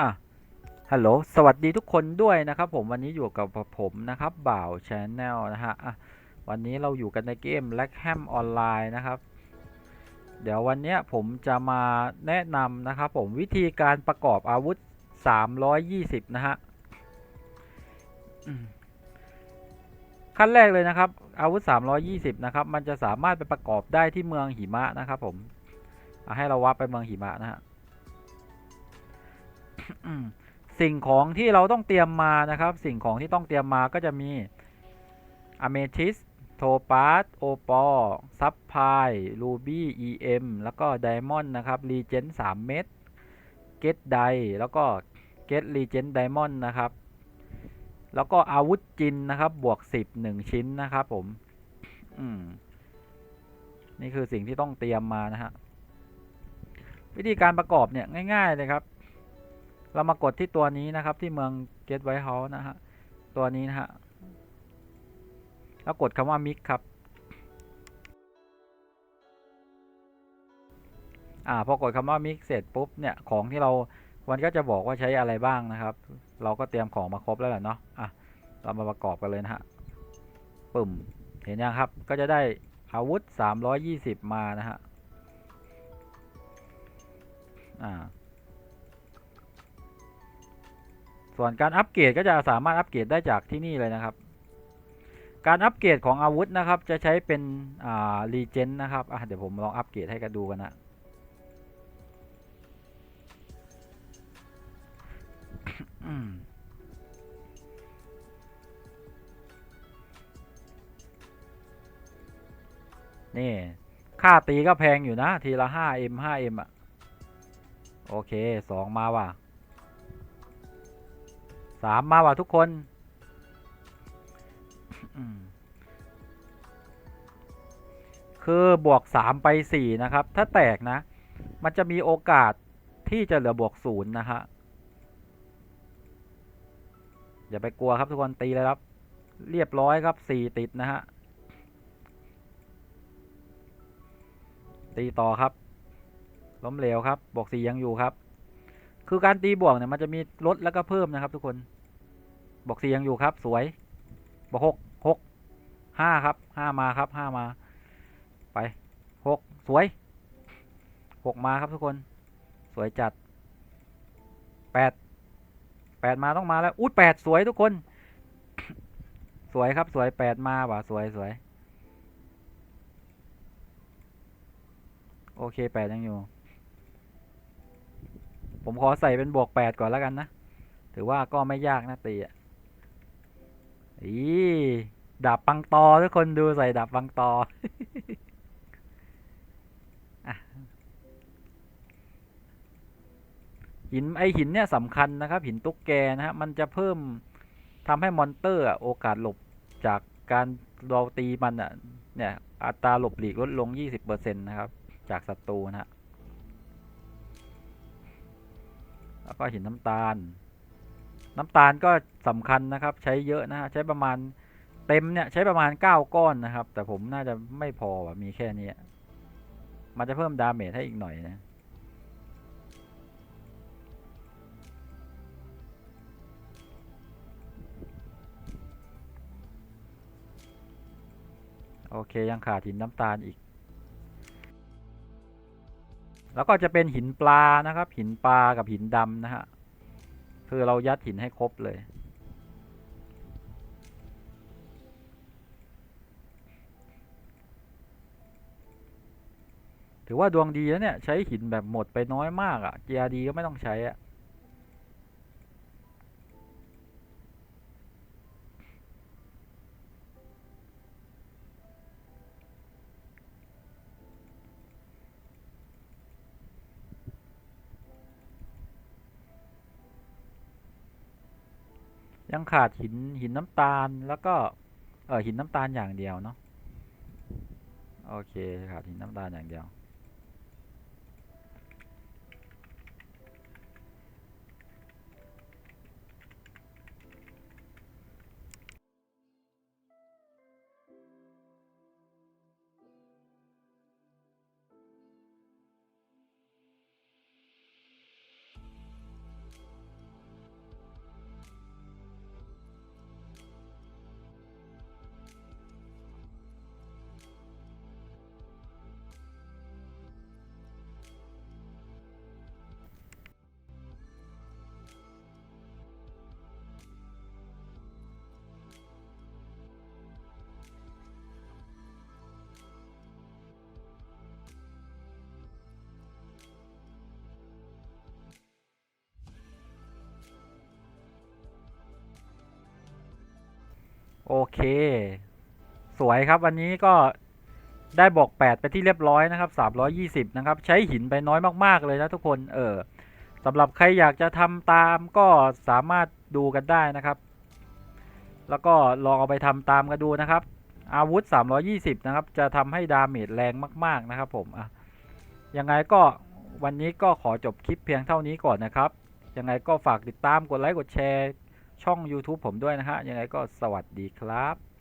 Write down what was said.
อะฮัลโหลสวัสดีทุกคนด้วยนะครับ ผมวันนี้อยู่กับผมนะครับบ่าวชแนลนะฮะอะวันนี้เราอยู่กันในเกม l a c k h a m ออนไลน์นะครับ เดี๋ยววันนี้ผมจะมาแนะนำนะครับผมวิธีการประกอบอาวุธ 320 นะฮะขั้นแรกเลยนะครับ อาวุธ 320 นะครับ มันจะสามารถไปประกอบได้ที่เมืองหิมะนะครับ ผมให้เราวับไปเมืองหิมะนะฮะ สิ่งของที่เราต้องเตรียมมานะครับ สิ่งของที่ต้องเตรียมมาก็จะมีอเมทิสโทปาสโอปอซับพายรูบี้เอ็มแล้วก็ไดมอนด์นะครับรีเจนสามเม็ดเกตไดแล้วก็เกตรีเจนไดมอนด์นะครับ แล้วก็อาวุธจินนะครับบวกสิบหนึ่งชิ้นนะครับผมอืมนี่คือสิ่งที่ต้องเตรียมมานะฮะวิธีการประกอบเนี่ยง่าย ๆ เลยครับ เรามากดที่ตัวนี้นะครับที่เมือง Get White House นะฮะตัวนี้นะฮะแล้วกดคำว่า Mix ครับอ่าพอกดคำว่า Mix เสร็จปุ๊บเนี่ยของที่เรามันก็จะบอกว่าใช้อะไรบ้างนะครับ เราก็เตรียมของมาครบแล้วแหละเนาะอะเรามาประกอบกันเลยนะฮะปุ่มเห็นยังครับก็จะได้อาวุธ 320 มานะฮะอ่า ส่วนการอัปเกรดก็จะสามารถอัปเกรดได้จากที่นี่เลยนะครับ การอัปเกรดของอาวุธนะครับ จะใช้เป็นอ่ารีเจนนะครับอะเดี๋ยวผมลองอัปเกรดให้กันดูกันนะนี่ ค่าตีก็แพงอยู่นะ ทีละ 5M 5M อะ โอเคสองมาว่ะ สามมาว่ะทุกคนคือบวกสามไปสี่นะครับ ถ้าแตกนะ มันจะมีโอกาสที่จะเหลือบวกศูนย์นะฮะอย่าไปกลัวครับทุกคนตีเลยครับ เรียบร้อยครับสี่ติดนะฮะตีต่อครับ ล้มเหลวครับบวกสี่ยังอยู่ครับ คือการตีบวกเนี่ยมันจะมีลดแล้วก็เพิ่มนะครับ ทุกคนบวกสี่ยังอยู่ครับ สวยบวกหกหกห้าครับห้ามาครับห้ามา ไปหกสวยหกมาครับทุกคน สวยจัดแปดแปดมาต้องมาแล้วอุ้ยแปดสวยทุกคน สวยครับสวยแปดมาว่ะสวยสวยโอเคแปดยังอยู่ ผมขอใส่เป็นบวกแปดก่อนแล้วกันนะ ถือว่าก็ไม่ยากนะตีอะอีดาบปังตอทุกคนดูใส่ดาบปังตอหินไอหินเนี่ยสำคัญนะครับ หินตุ๊กแกนะฮะมันจะเพิ่มทำให้มอนเตอร์โอกาสหลบจากการเราตีมันอะเนี่ยอัตราหลบหลีกลดลง 20%นะครับ จากศัตรูนะฮะ แล้วก็หินน้ำตาล น้ำตาลก็สำคัญนะครับ ใช้เยอะนะฮะใช้ประมาณเต็มเนี่ยใช้ประมาณ 9 ก้อนนะครับ แต่ผมน่าจะไม่พอว่ะมีแค่นี้มันจะเพิ่มดาเมจให้อีกหน่อยนะโอเค ยังขาดหินน้ำตาลอีก แล้วก็จะเป็นหินปลานะครับ หินปลากับหินดำนะฮะคือเรายัดหินให้ครบเลย ถือว่าดวงดีแล้วเนี่ย ใช้หินแบบหมดไปน้อยมากอะ่ะ GRD ก็ไม่ต้องใช้อะ่ะ ยังขาดหินหินน้ำตาลแล้วก็ เออหินน้ำตาลอย่างเดียวเนาะโอเคขาดหินน้ำตาลอย่างเดียว โอเค สวยครับวันนี้ก็ได้บอก 8 ไปที่เรียบร้อยนะครับ 320 นะครับ ใช้หินไปน้อยมาก ๆ เลยนะทุกคน เออสำหรับใครอยากจะทำตามก็สามารถดูกันได้นะครับ แล้วก็ลองเอาไปทำตามกันดูนะครับ อาวุธ 320 นะครับ จะทำให้ดาเมจแรงมาก ๆ นะครับผมอะยังไงก็วันนี้ก็ขอจบคลิปเพียงเท่านี้ก่อนนะครับ ยังไงก็ฝากติดตามกดไลค์กดแชร์ ช่อง YouTube ผมด้วยนะฮะยังไงก็สวัสดีครับ